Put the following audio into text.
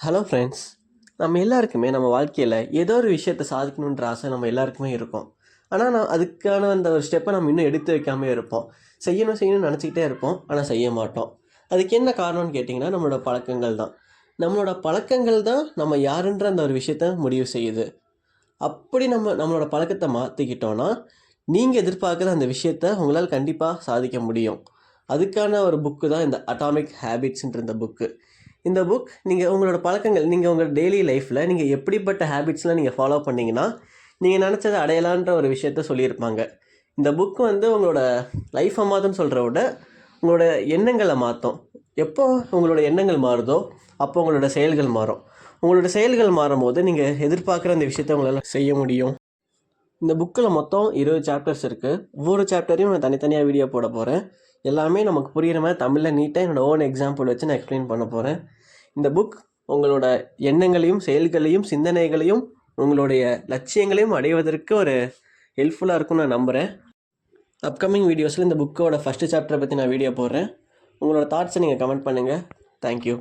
Hello friends நம்ம எல்லாருக்குமே நம்ம வாழ்க்கையில் ஏதோ ஒரு விஷயத்தை சாதிக்கணுன்ற ஆசை நம்ம எல்லாருக்குமே இருக்கும். ஆனால் நான் அதுக்கான அந்த ஒரு ஸ்டெப்பை நம்ம இன்னும் எடுத்து வைக்காமே இருப்போம். செய்யணும் செய்யணும்னு நினச்சிக்கிட்டே இருப்போம் ஆனால் செய்ய மாட்டோம். அதுக்கு என்ன காரணம்னு கேட்டிங்கன்னா நம்மளோட பழக்கங்கள் தான். நம்மளோட பழக்கங்கள் தான் நம்ம யாருன்ற அந்த ஒரு விஷயத்த முடிவு செய்யுது. அப்படி நம்ம நம்மளோட பழக்கத்தை மாற்றிக்கிட்டோன்னா நீங்கள் எதிர்பார்க்குற அந்த விஷயத்த உங்களால் கண்டிப்பாக சாதிக்க முடியும். அதுக்கான ஒரு புக்கு தான் இந்த அட்டாமிக் ஹேபிட்ஸ்ன்ற இந்த புக்கு இந்த புக் நீங்கள் உங்களோட பழக்கங்கள் நீங்கள் உங்கள் டெய்லி லைஃப்பில் நீங்கள் எப்படிப்பட்ட ஹேபிட்ஸ்லாம் நீங்கள் ஃபாலோ பண்ணிங்கன்னா நீங்கள் நினச்சதை அடையலான்ற ஒரு விஷயத்த சொல்லியிருப்பாங்க. இந்த புக் வந்து உங்களோட லைஃப்பை மாற்றுன்னு சொல்கிற விட உங்களோட எண்ணங்களை மாற்றும் எப்போ உங்களோட எண்ணங்கள் மாறுதோ அப்போ உங்களோட செயல்கள் மாறும். உங்களோட செயல்கள் மாறும் போது நீங்கள் எதிர்பார்க்குற அந்த விஷயத்தை உங்களால் செய்ய முடியும். இந்த புக்கில் மொத்தம் இருபது சாப்டர்ஸ் இருக்குது ஒவ்வொரு சாப்டரையும் நான் தனித்தனியாக வீடியோ போட போகிறேன் எல்லாமே நமக்கு புரிகிற மாதிரி தமிழில் நீட்டாக என்னோட ஓன் எக்ஸாம்பிள் வச்சு நான் எக்ஸ்பிளைன் பண்ண போகிறேன் இந்த புக் உங்களோட எண்ணங்களையும் செயல்களையும் சிந்தனைகளையும் உங்களுடைய லட்சியங்களையும் அடைவதற்கு ஒரு ஹெல்ப்ஃபுல்லாக இருக்கும்னு நான் நம்புகிறேன் அப்கமிங் வீடியோஸில் இந்த புக்கோட ஃபஸ்ட்டு சாப்டரை பற்றி நான் வீடியோ போடுறேன். உங்களோட தாட்ஸை நீங்கள் கமெண்ட் பண்ணுங்கள் தேங்க்யூ